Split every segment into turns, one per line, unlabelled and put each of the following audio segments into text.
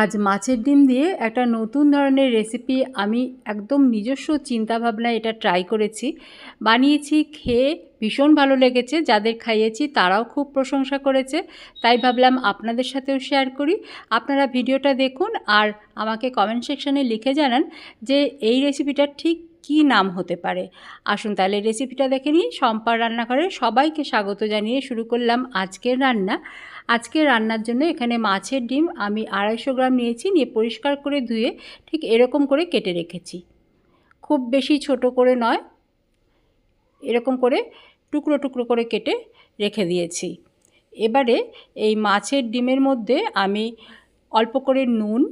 আজ মাছের ডিম দিয়ে একটা নতুন ধরনের রেসিপি আমি একদম নিজস্ব চিন্তাভাবনায় এটা ট্রাই করেছি। বানিয়েছি, খেয়ে ভীষণ ভালো লেগেছে, যাদের খাইয়েছি তারাও খুব প্রশংসা করেছে, তাই ভাবলাম আপনাদের সাথেও শেয়ার করি। আপনারা ভিডিওটা দেখুন আর আমাকে কমেন্ট সেকশানে লিখে জানান যে এই রেসিপিটা ঠিক কী নাম হতে পারে? আসুন তাহলে রেসিপিটা দেখে নিই। সম্পার রান্নাঘরে সবাইকে স্বাগত জানিয়ে শুরু করলাম আজকের রান্না। আজকে রান্নার জন্য এখানে মাছের ডিম আমি আড়াইশো গ্রাম নিয়েছি, নিয়ে পরিষ্কার করে ধুয়ে ঠিক এরকম করে কেটে রেখেছি। খুব বেশি ছোট করে নয়, এরকম করে টুকরো টুকরো করে কেটে রেখে দিয়েছি। এবারে এই মাছের ডিমের মধ্যে আমি অল্প করে নুন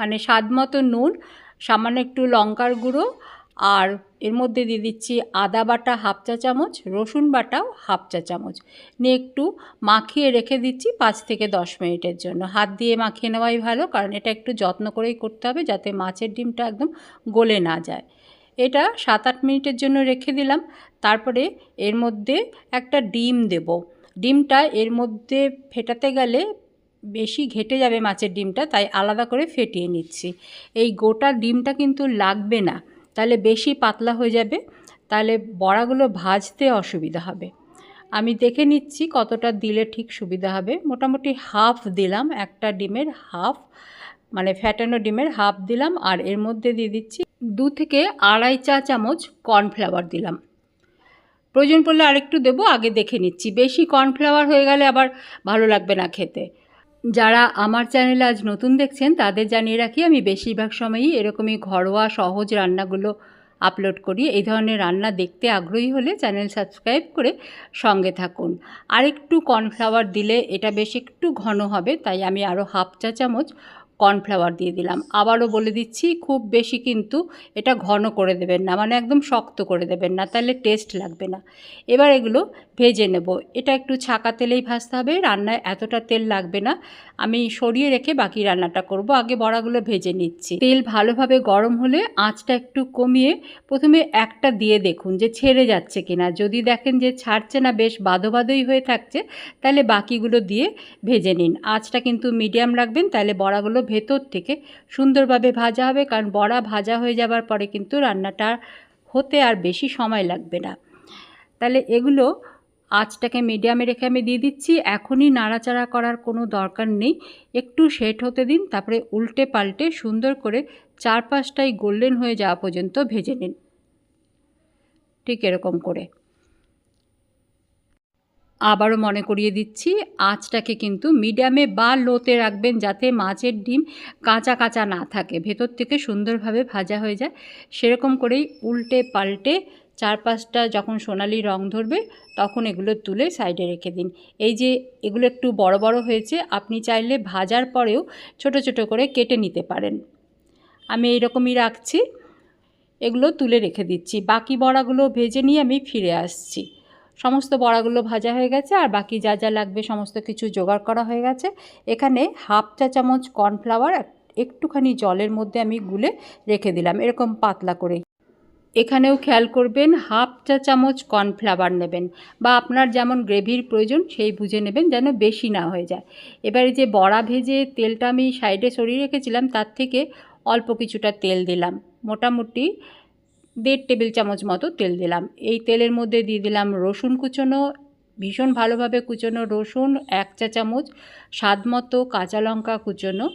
মানে স্বাদ মতো নুন, সামান্য একটু লঙ্কার গুঁড়ো, আর এর মধ্যে দিয়ে দিচ্ছি আদা বাটা হাফ চা চামচ, রসুন বাটাও হাফ চা চামচ। নিয়ে একটু মাখিয়ে রেখে দিচ্ছি পাঁচ থেকে দশ মিনিটের জন্য। হাত দিয়ে মাখিয়ে নেওয়াই ভালো, কারণ এটা একটু যত্ন করেই করতে হবে যাতে মাছের ডিমটা একদম গলে না যায়। এটা সাত আট মিনিটের জন্য রেখে দিলাম। তারপরে এর মধ্যে একটা ডিম দেব। ডিমটা এর মধ্যে ফেটাতে গেলে বেশি ঘেটে যাবে মাছের ডিমটা, তাই আলাদা করে ফেটিয়ে নিচ্ছি। এই গোটা ডিমটা কিন্তু লাগবে না, তাহলে বেশি পাতলা হয়ে যাবে, তাহলে বড়াগুলো ভাজতে অসুবিধা হবে। আমি দেখে নিচ্ছি কতটা দিলে ঠিক সুবিধা হবে। মোটামুটি হাফ দিলাম একটা ডিমের হাফ মানে ফ্যাটানো ডিমের হাফ দিলাম, আর এর মধ্যে দিয়ে দিচ্ছি দু থেকে আড়াই চা চামচ কর্নফ্লাওয়ার দিলাম। প্রয়োজন পড়লে আরেকটু দেবো, আগে দেখে নিচ্ছি। বেশি কর্নফ্লাওয়ার হয়ে গেলে আবার ভালো লাগবে না খেতে। যারা আমার চ্যানেলে আজ নতুন দেখছেন, তাদের জানিয়ে রাখি আমি বেশিরভাগ সময়ই এরকমই ঘরোয়া সহজ রান্নাগুলো আপলোড করি। এই ধরনের রান্না দেখতে আগ্রহী হলে চ্যানেল সাবস্ক্রাইব করে সঙ্গে থাকুন। আরেকটু কর্নফ্লাওয়ার দিলে এটা বেশ একটু ঘন হবে, তাই আমি আরও হাফ চা চামচ কর্নফ্লাওয়ার দিয়ে দিলাম। আবারও বলে দিচ্ছি, খুব বেশি কিন্তু এটা ঘন করে দেবেন না মানে একদম শক্ত করে দেবেন না, তাহলে টেস্ট লাগবে না। এবার এগুলো ভেজে নেব। এটা একটু ছাকা তেলেই ভাজতে হবে। রান্নায় এতটা তেল লাগবে না। আমি সরিয়ে রেখে বাকি রান্নাটা করব। আগে বড়াগুলো ভেজে নিচ্ছি। তেল ভালোভাবে গরম হলে আঁচটা একটু কমিয়ে প্রথমে একটা দিয়ে দেখুন যে ছেড়ে যাচ্ছে কিনা। যদি দেখেন যে ছাড়ছে না, বেশ বাদোবাদই হয়ে থাকছে, তাহলে বাকিগুলো দিয়ে ভেজে নিন। আঁচটা কিন্তু মিডিয়াম রাখবেন, তাহলে বড়াগুলো ভেতর থেকে সুন্দরভাবে ভাজা হবে। কারণ বড়া ভাজা হয়ে যাবার পরে কিন্তু রান্নাটা হতে আর বেশি সময় লাগবে না। তাহলে এগুলো আঁচটাকে মিডিয়ামে রেখে আমি দিয়ে দিচ্ছি। এখনই নাড়াচাড়া করার কোনো দরকার নেই। একটু সেট হতে দিন, তারপরে উল্টে পাল্টে সুন্দর করে চার পাঁচটাই গোল্ডেন হয়ে যাওয়া পর্যন্ত ভেজে নিন। ঠিক এরকম করে। আবারও মনে করিয়ে দিচ্ছি, আঁচটাকে কিন্তু মিডিয়ামে বা লোতে রাখবেন যাতে মাছের ডিম কাঁচা কাঁচা না থাকে। ভেতর থেকে সুন্দরভাবে ভাজা হয়ে যায়। সেরকম করেই উল্টে পাল্টে চার পাঁচটা যখন সোনালি রং ধরবে, তখন এগুলো তুলে সাইডে রেখে দিন। এই যে এগুলো একটু বড় বড় হয়েছে, আপনি চাইলে ভাজার পরেও ছোট ছোট করে কেটে নিতে পারেন। আমি এইরকমই রাখছি, এগুলো তুলে রেখে দিচ্ছি। বাকি বড়াগুলো ভেজে নিয়ে আমি ফিরে আসছি। সমস্ত বড়াগুলো ভাজা হয়ে গেছে, আর বাকি যা যা লাগবে সমস্ত কিছু জোগাড় করা হয়ে গেছে। এখানে হাফ চা চামচ কর্নফ্লাওয়ার, একটুখানি জলের মধ্যে আমি গুলে রেখে দিলাম, এরকম পাতলা করে। এখানেও খেয়াল করবেন, হাফ চা চামচ কর্নফ্লাওয়ার নেবেন বা আপনার যেমন গ্রেভির প্রয়োজন সেই বুঝে নেবেন যেন বেশি না হয়ে যায়। এবারে যে বড়া ভেজে তেলটা আমি সাইডে সরিয়ে রেখেছিলাম, তার থেকে অল্প কিছুটা তেল দিলাম। মোটামুটি দেড় টেবিল চামচ মতো তেল দিলাম। এই তেলের মধ্যে দিয়ে দিলাম রসুন কুচোনো, ভীষণ ভালোভাবে কুচোনো রসুন, এক চা চামচ স্বাদ মতো কাঁচা লঙ্কা কুচোনো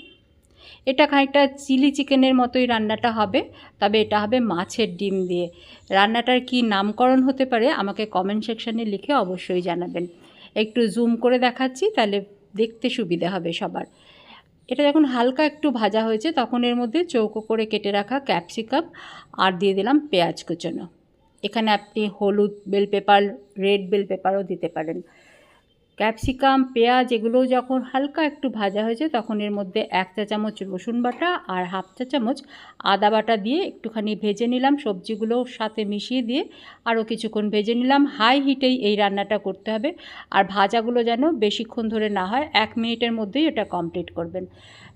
এটা খানিকটা চিলি চিকেনের মতোই রান্নাটা হবে, তবে এটা হবে মাছের ডিম দিয়ে। রান্নাটার কি নামকরণ হতে পারে আমাকে কমেন্ট সেকশানে লিখে অবশ্যই জানাবেন। একটু জুম করে দেখাচ্ছি, তাহলে দেখতে সুবিধা হবে সবার। এটা যখন হালকা একটু ভাজা হয়েছে, তখন এর মধ্যে চৌকো করে কেটে রাখা ক্যাপসিকাম আর দিয়ে দিলাম পেঁয়াজ কুচনো। এখানে আপনি হলুদ বেল পেপার রেড বেল পেপারও দিতে পারেন। ক্যাপসিকাম, পেঁয়াজ এগুলো যখন হালকা একটু ভাজা হয়েছে তখন এর মধ্যে এক চা চামচ রসুন বাটা আর হাফ চা চামচ আদা বাটা দিয়ে একটুখানি ভেজে নিলাম। সবজিগুলো সাথে মিশিয়ে দিয়ে আরও কিছুক্ষণ ভেজে নিলাম। হাই হিটেই এই রান্নাটা করতে হবে। আর ভাজাগুলো যেন বেশিক্ষণ ধরে না হয়, এক মিনিটের মধ্যেই এটা কমপ্লিট করবেন।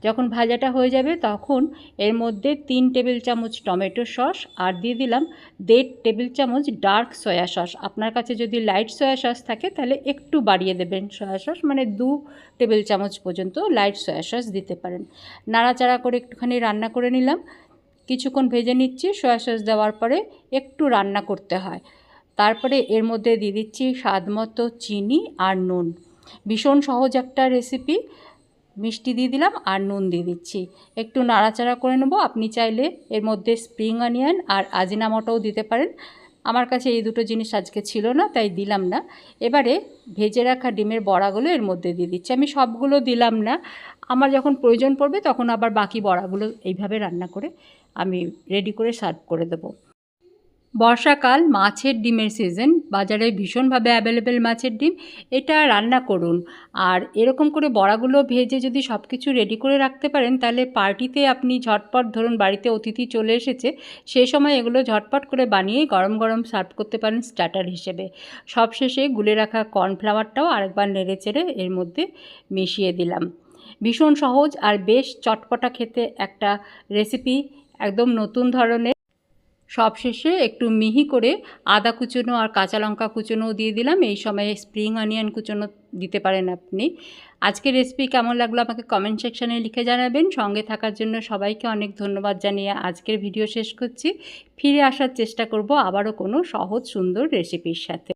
যখন ভাজাটা হয়ে যাবে তখন এর মধ্যে তিন টেবিল চামচ টমেটো সস আর দিয়ে দিলাম দেড় টেবিল চামচ ডার্ক সয়া সস। আপনার কাছে যদি লাইট সয়া সস থাকে তাহলে একটু বাড়িয়ে দেবেন সয়া সস মানে দু টেবিল চামচ পর্যন্ত লাইট সয়া সস দিতে পারেন। নাড়াচাড়া করে একটুখানি রান্না করে নিলাম। কিছুক্ষণ ভেজে নিচ্ছি, সয়া সস দেওয়ার পরে একটু রান্না করতে হয়। তারপরে এর মধ্যে দিয়ে দিচ্ছি স্বাদ চিনি আর নুন। ভীষণ সহজ একটা রেসিপি মিষ্টি দিয়ে দিলাম আর নুন দিয়ে দিচ্ছি। একটু নাড়াচাড়া করে নেব। আপনি চাইলে এর মধ্যে স্প্রিং অনিয়ন আর আজিনামোটোও দিতে পারেন। আমার কাছে এই দুটো জিনিস আজকে ছিল না, তাই দিলাম না। এবারে ভেজে রাখা ডিমের বড়াগুলো এর মধ্যে দিয়ে দিচ্ছি। আমি সবগুলো দিলাম না। আমার যখন প্রয়োজন পড়বে তখন আবার বাকি বড়াগুলো এইভাবে রান্না করে আমি রেডি করে সার্ভ করে দেবো। বর্ষাকাল, মাছের ডিমের সিজন বাজারে ভীষণভাবে অ্যাভেলেবেল মাছের ডিম, এটা রান্না করুন। আর এরকম করে বড়াগুলো ভেজে যদি সব কিছু রেডি করে রাখতে পারেন, তাহলে পার্টিতে আপনি ঝটপট ধরুন বাড়িতে অতিথি চলে এসেছে, সেই সময় এগুলো ঝটপট করে বানিয়ে গরম গরম সার্ভ করতে পারেন স্টার্টার হিসেবে। সবশেষে গুলে রাখা কর্নফ্লাওয়ারটাও আরেকবার নেড়ে চেড়ে এর মধ্যে মিশিয়ে দিলাম। ভীষণ সহজ আর বেশ চটপটা খেতে একটা রেসিপি একদম নতুন ধরনের। সবশেষে একটু মিহি করে আদা কুচনো আর কাঁচা লঙ্কা কুচনোও দিয়ে দিলাম। এই সময়ে স্প্রিং অনিয়ন কুচনো দিতে পারেন আপনি। আজকের রেসিপি কেমন লাগল আমাকে কমেন্ট সেকশানে লিখে জানাবেন। সঙ্গে থাকার জন্য সবাইকে অনেক ধন্যবাদ জানিয়ে আজকের ভিডিও শেষ করছি। ফিরে আসার চেষ্টা করব আবারও কোনো সহজ সুন্দর রেসিপির সাথে।